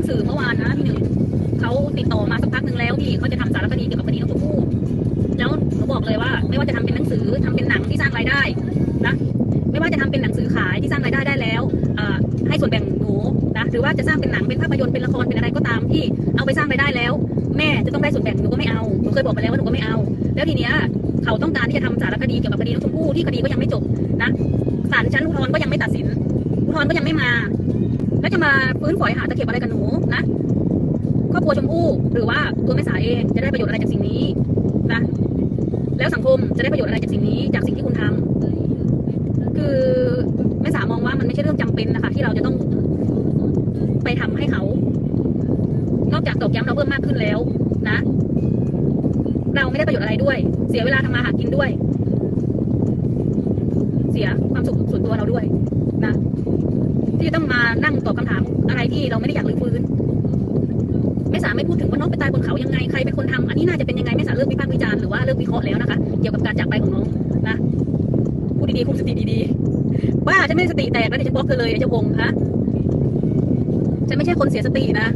รื่องสื่อเมื่อวานนะพี่หนึ่งเขาติดต่อมาสักพักหนึ่งแล้วที่เขาจะทำสารคดีเกี่ยวกับคดีน้องชมพู่แล้วหนูบอกเลยว่า ไม่ว่าจะทำเป็นหนังสือทำเป็นหนังที่สร้างรายได้นะไม่ว่าจะทำเป็นหนังสือขายที่สร้างรายได้ได้แล้วให้ส่วนแบ่งหนูนะหรือว่าจะสร้างเป็นหนังเป็นภาพยนตร์เป็นละครเป็นอะไรก็ตามที่เอาไปสร้างรายได้แล้ว แม่จะต้องได้ส่วนแบ่งหนูก็ไม่เอาหนูเคยบอกไปแล้วว่าหนูก็ไม่เอา แล้วทีเนี้ยเขาต้องการที่จะทำสารคดีเกี่ยวกับคดีน้องชมพู่ที่คดีก็ยังไม่จบนะศาลชั้นอุทธรณ์ก็ยังไม่ตัดสินอุทธรณ์ก็ยังไม่มา แล้วจะมาฟื้นฝอยหาตะเข็บอะไรกับหนูนะครอบครัวชมพู่หรือว่าตัวแม่สายเองจะได้ประโยชน์อะไรจากสิ่งนี้นะแล้วสังคมจะได้ประโยชน์อะไรจากสิ่งนี้จากสิ่งที่คุณทำคือแม่สามองว่ามันไม่ใช่เรื่องจำเป็นนะคะ ที่เราจะต้องไปทำให้เขา นอกจากตอกย้ำเราเพิ่มมากขึ้นแล้วนะ เราไม่ได้ประโยชน์อะไรด้วย เสียเวลาทำมาหากินด้วย เสียความสุขส่วนตัวเราด้วยนะที่ต้องมา นั่งตอบคำถามอะไรที่เราไม่ได้อยากรื้อฟื้นไม่สามไม่พูดถึงว่าน้องไปตายบนเขายังไงใครเป็นคนทำอันนี้น่าจะเป็นยังไงไม่สามเลิกวิพากษ์วิจารณ์หรือว่าเลิกวิเคราะห์แล้วนะคะ เกี่ยวกับการจากไปของน้องนะพูดดีๆคุมสติดีๆว่าฉันไม่สติแตกแล้วเดี๋ยวฉันบล็อกเธอเลยเจ้าวงฮะฉันไม่ใช่คนเสียสตินะ